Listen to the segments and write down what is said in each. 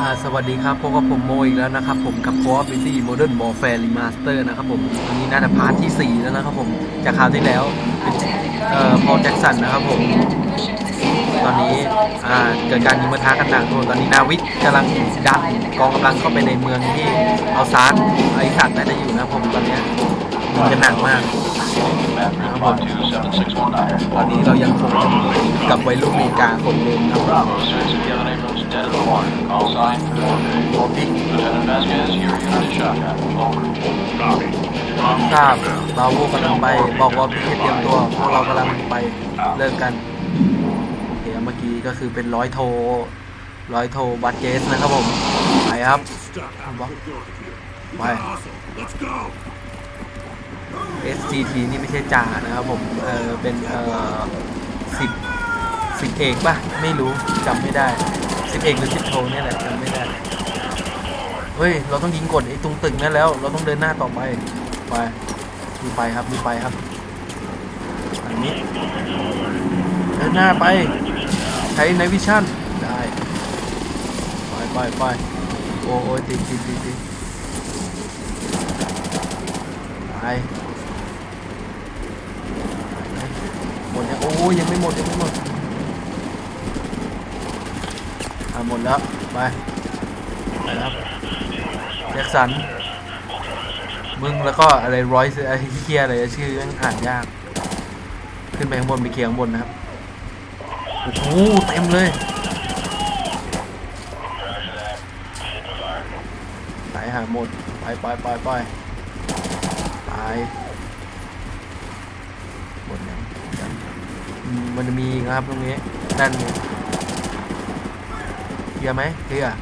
อ่าสวัสดีครับพบกับผมโมอีกแล้วนะครับผมกับ Call of Duty Modern Warfare Remaster นะครับผมอันนี้น่าจะพาร์ทที่ 4 แล้วนะครับผมจากคราวที่แล้วเป็นเอ่อพอแจ็คสันนะครับผม ตอนนี้อ่าเกิดการยิงมาท้ากันหนักตอนนี้นาวิกกำลังดันกองกำลังเข้าไปในเมืองที่เอาซาร์ไอสัตว์น่าจะอยู่นะครับผมตอนเนี้ยยิงกันหนักมากนะครับผมตอนนี้เรายังคงกับวัยรุ่นอเมริกาคนเดิมครับ โอพิกทราบเราพวกกำลังไป บอกว่าพี่เตรียมตัว พวกเรากำลังไป เลิกกันโอเคเมื่อกี้ก็คือเป็นร้อยโท ร้อยโทบัตเจสนะครับผม ไปครับไป SGT นี่ไม่ใช่จ่านะครับผม เออเป็น เออสิบสิบเอกป่ะ ไม่รู้จำไม่ได้ สิบเอกหรือสิบโทเนี่ยแหละจำไม่ได้เฮ้ยเราต้องยิงกดไอ้ตรงตึกนั่นแล้ว เราต้องเดินหน้าต่อไปไปมีไปครับมีไปครับอันนี้เดินหน้าไป ใช้ในวิชั่นได้ไปไปไปโอ้โอ้ติดติดติดติดไปหมดยังโอ้ยังไม่หมดยังไม่หมด อะหมดแล้ว ไปไปครับแจ็คสัน มึงแล้วก็อะไรร้อยไอ้เคียอะไรชื่อยังอ่านยาก ขึ้นไปข้างบนไปเคลียร์ข้างบนนะครับ โอ้โหเต็มเลยไหนหาหมด ไปไปไปไปตายหมดยังยังอืมมันจะมีอีกนะครับตรงนี้นั่นไง เคลียร์ไหมเคลียร์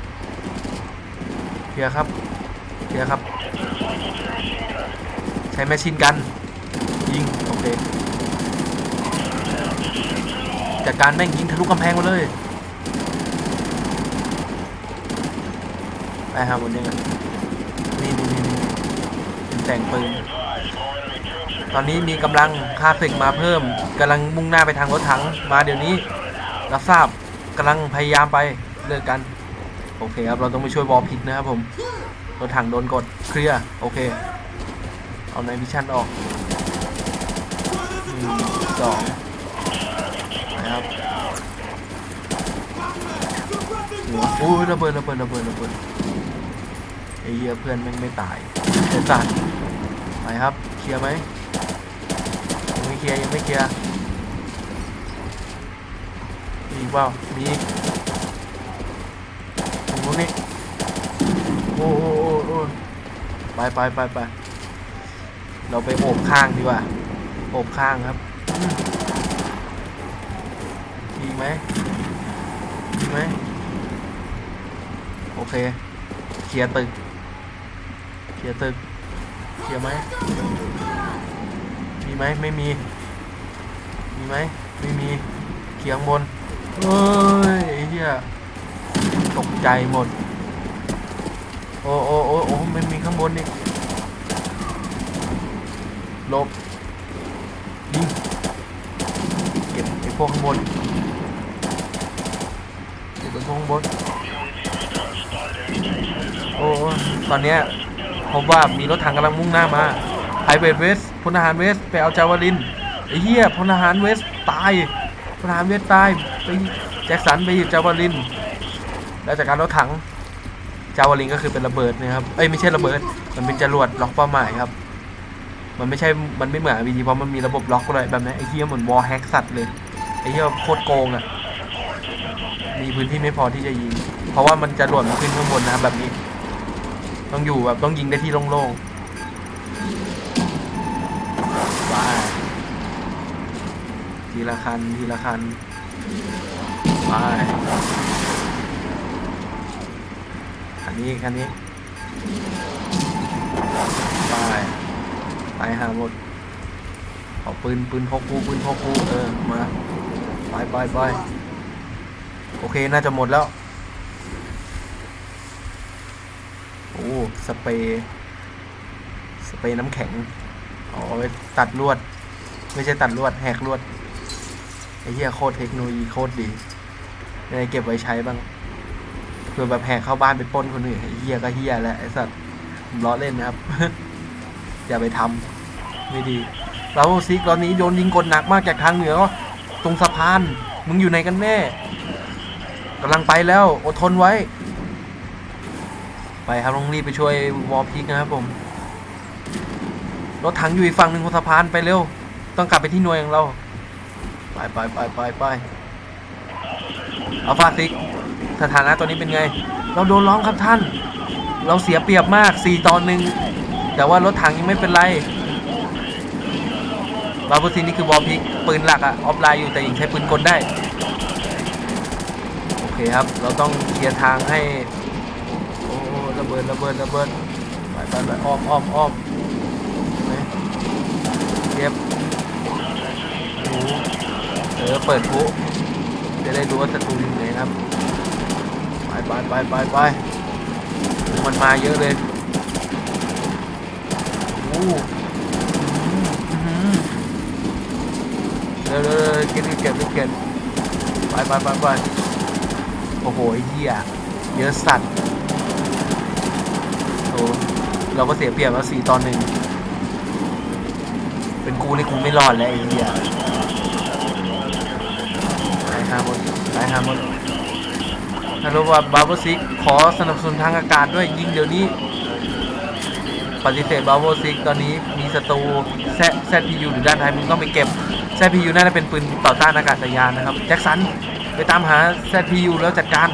เคลียร์ครับเคลียร์ครับ ใช้แมชชีนกัน ยิง โอเคจากการแม่งยิงทะลุกำแพงมาเลยไปหาหมดยังไงนี่นี่นี่นี่เป็นแต่งปืนตอนนี้มีกำลังค่าศึกมาเพิ่มกำลังมุ่งหน้าไปทางรถถังมาเดี๋ยวนี้ รับทราบกำลังพยายามไป เลิกกัน โอเคครับ เราต้องไปช่วยวอลพิกนะครับผมรถถังโดนกด เคลียร์ โอเค เอาในวิชั่นออกหนึ่งสองนะครับหัวอุ้ยระเบิดระเบิดระเบิดระเบิดไอ้เหี้ยเพื่อนแม่งไม่ตายเด็ดสัตว์ไปครับ เคลียร์ไหมยังไม่เคลียร์ยังไม่เคลียร์มีอีกเปล่ามี รงนี้ โอ้โอ้โอ้ไปไปไปไป เราไปโอบข้างดีกว่า โอบข้างครับอืมมีไหมมีไหม โอเค เคลียร์ตึก เคลียร์ตึก เคลียร์ไหม มีไหม ไม่มี มีไหม ไม่มี เคลียร์ข้างบนเฮ้ยไอ้เหี้ย ตกใจหมด โอ้โอ้โอ้โอ้ไม่มีข้างบนอีกลบยิงเก็บไอ้พวกข้างบนเก็บไอ้พวกข้างบนโอ้ตอนเนี้ยพบว่ามีรถถังกำลังมุ่งหน้ามาไฮเวทเวสพลทหารเวสไปเอาจาวาลินไอ้เหี้ยพลทหารเวสตายพลทหารเวสตายไปแจ็คสันไปหยิบจาวาลิน แล้วจากการรถถังจาวลินก็คือเป็นระเบิดนะครับ เอ้ยไม่ใช่ระเบิด มันเป็นจรวดล็อกเป้าหมายครับ มันไม่ใช่ มันไม่เหมือน RPG เพราะมันมีระบบล็อกเลยแบบนี้ไอ้เหี้ยเหมือนวอลแฮกสัตว์เลย ไอ้เหี้ยโคตรโกงอะ มีพื้นที่ไม่พอที่จะยิง เพราะว่ามันจะหล่นขึ้นข้างบนนะครับแบบนี้ ต้องอยู่แบบต้องยิงได้ที่โล่งๆว้าทีละคันทีละคันไป นี้คันนี้ไปตายหาหมดเอาปืนปืนพกกูปืนพกกูเออมาไปไปไปโอเคน่าจะหมดแล้วโอ้สเปรย์สเปรย์น้ำแข็งเอาไว้ตัดลวด ไม่ใช่ตัดลวดแหกลวดไอ้เหี้ยโคตรเทคโนโลยีโคตรดีได้เก็บไว้ใช้บ้าง ผื่อแบบแหกเข้าบ้านไปป้นคนอื่นเฮียก็เฮียแหละไอ้สัตว์ล้อเล่นนะครับ อย่าไปทำไม่ดีเราซิกตอนนี้โดนยิงกดหนักมากจากทางเหนือตรงสะพาน มึงอยู่ไหนกันแน่กำลังไปแล้ว อดทนไว้ ไปครับต้องรีบไปช่วยวอลพิกนะครับผมรถถังอยู่อีกฝั่งหนึ่งของสะพานไปเร็ว ต้องกลับไปที่หน่วยของเรา ไปไปไปไปไปอัลฟาซิก สถานะตอนนี้เป็นไง เราโดนร้องครับท่าน เราเสียเปรียบมาก 4 ตอนหนึ่งแต่ว่ารถถังยังไม่เป็นไรบาบูซินนี่คือบอลพิกปืนหลักอะออฟไลน์อยู่แต่ยังใช้ปืนกลได้ โอเคครับ เราต้องเคลียร์ทางให้ โอ้ระเบิดระเบิดระเบิดไปไปไปอ้อมอ้อมอ้อมเก็บเออเปิดผู้จะได้รู้ว่าศัตรูอยู่ไหนครับ ไปไปไปไปมันมาเยอะเลยโอ้โหอื้อหือเร็วเร็วเก็บเก็บเก็บเก็บไปไปไปไปโอ้โหเหี้ยเยอะสัตว์โอ้เราก็เสียเปรียบแล้วสี่ตอนหนึ่งเป็นกูนี่กูไม่รอดแล้วไอ้เหี้ยตายห้าหมดตายห้าหมด ฮัลโหลว่าบาร์บซิกขอสนับสนุนทางอากาศด้วยยิงเดี๋ยวนี้ ปฏิเสธบาร์บซิกตอนนี้มีศัตรูแซแซพียูอยู่ด้านท้ายมึงต้องไปเก็บแซพียูน่าจะเป็นปืนต่อต้านอากาศยานนะครับ แจ็คสันไปตามหาแซพียูแล้วจัดการ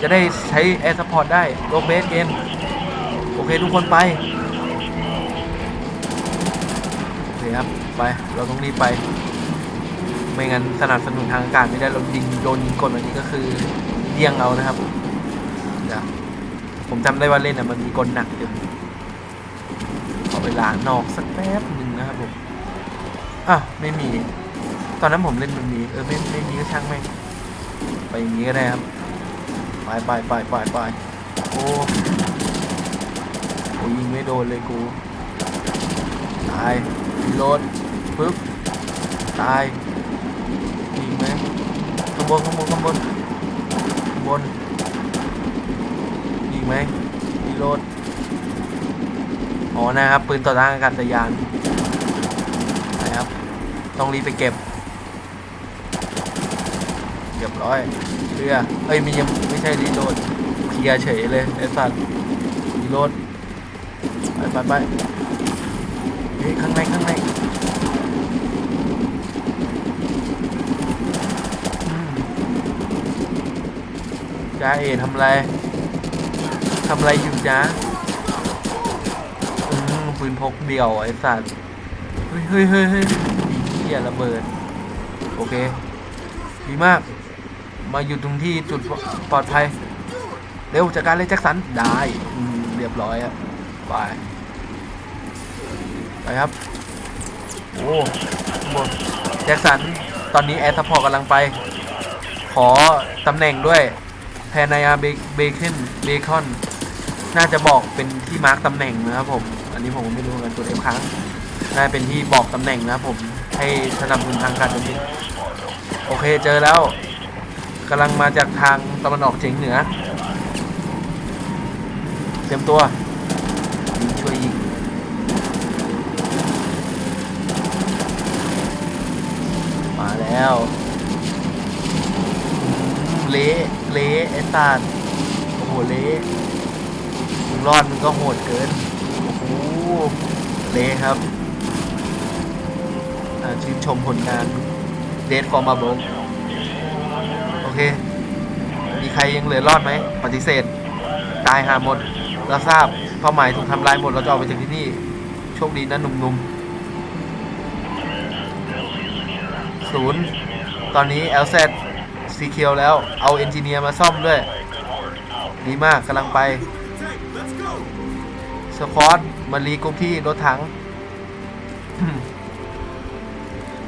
จะได้ใช้แอร์ซัพพอร์ตได้โลเบสเกมโอเคทุกคนไปโอเคครับไปเราต้องรีบไป ไม่งั้นสนับสนุนทางอากาศไม่ได้เรายิงโดนยิงกดแบบนี้ก็คือ เดี่ยงเอานะครับเดี๋ยวผมจำได้ว่าเล่นอะมันมีกลหนักอยู่ขอเวลานอกสักแป๊บหนึ่งนะครับผมอะไม่มี ตอนนั้นผมเล่นมันมีเออไม่ไม่มีก็ช่างแม่งไปอย่างนี้ก็ได้ครับไปไปไปไปไปโอ้โอ้ยิงไม่โดนเลยกูตายรีโหลดปึ๊บตายยิงไหมข้างบนข้างบนข้างบนข้าง บนยิงไหมรีโหลดอ๋อนะครับปืนต่อต้านอากาศยานนะครับ ต้องรีบไปเก็บเรียบร้อยเรือเอ้ยมียังไม่ใช่รีโหลดเคลียเฉยเลยไอ้สัตว์รีโหลดไปไปไปเฮ้ยข้างในข้างใน จ้าเอทำอะไรทำอะไรอยู่จ้าอืมปืนพกเดี่ยวไอ้สัตว์เฮ้ยเฮ้ยเฮ้ยเฮ้ยเหี้ยระเบิด โอเค ดีมาก มาอยู่ตรงที่จุดปลอดภัย เร็วจัดการเลยแจ็คสัน ได้เรียบร้อยอะไปไปครับ โอ้หมดแจ็คสัน ตอนนี้แอร์ซัพพอร์ตกำลังไป ขอตำแหน่งด้วย แทนนายอาเบคอนเบคอน น่าจะบอกเป็นที่มาร์กตำแหน่งนะครับผม อันนี้ผมไม่รู้เหมือนกันตัวเอฟครั้งน่าเป็นที่บอกตำแหน่งนะครับผม ให้สนับสนุนทางการโจมตีโอเคเจอแล้วกำลังมาจากทางตะวันออกเฉียงเหนือ เตรียมตัวยิงช่วยยิงมาแล้วอืมเละ เละไอ้ตาดโอ้โหเละมึงรอดมึงก็โหดเกินโอ้โหเละครับชื่นชมผลงานเดทฟอร์มาบิร์โอเค มีใครยังเหลือรอดไหม ปฏิเสธ ตายหาหมดเราทราบเป้าหมายถูกทำลายหมด เราจะออกไปจากที่นี่ โชคดีนะหนุ่มๆศูนย์ตอนนี้ LZ ซี เคียวแล้ว เอาเอนจิเนียร์มาซ่อมด้วย ดีมากกำลังไปสควอตมารีกุ๊กที่รถถัง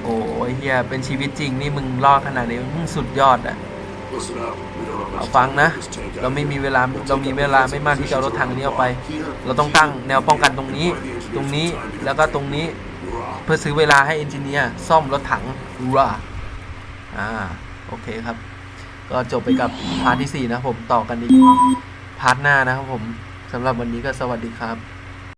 โอ้ยเฮียเป็นชีวิตจริงนี่มึงรอดขนาดนี้มึงสุดยอดอะเอาฟังนะ เราไม่มีเวลาเรามีเวลาไม่มากที่จะรถถังนี้ออกไป เราต้องตั้งแนวป้องกันตรงนี้ ตรงนี้แล้วก็ตรงนี้ เพื่อซื้อเวลาให้เอนจิเนียร์ซ่อมรถถังราอ่า โอเคครับ ก็จบไปกับพาร์ทที่ 4 นะผมต่อกันอีกพาร์ทหน้านะครับผมสำหรับวันนี้ก็สวัสดีครับ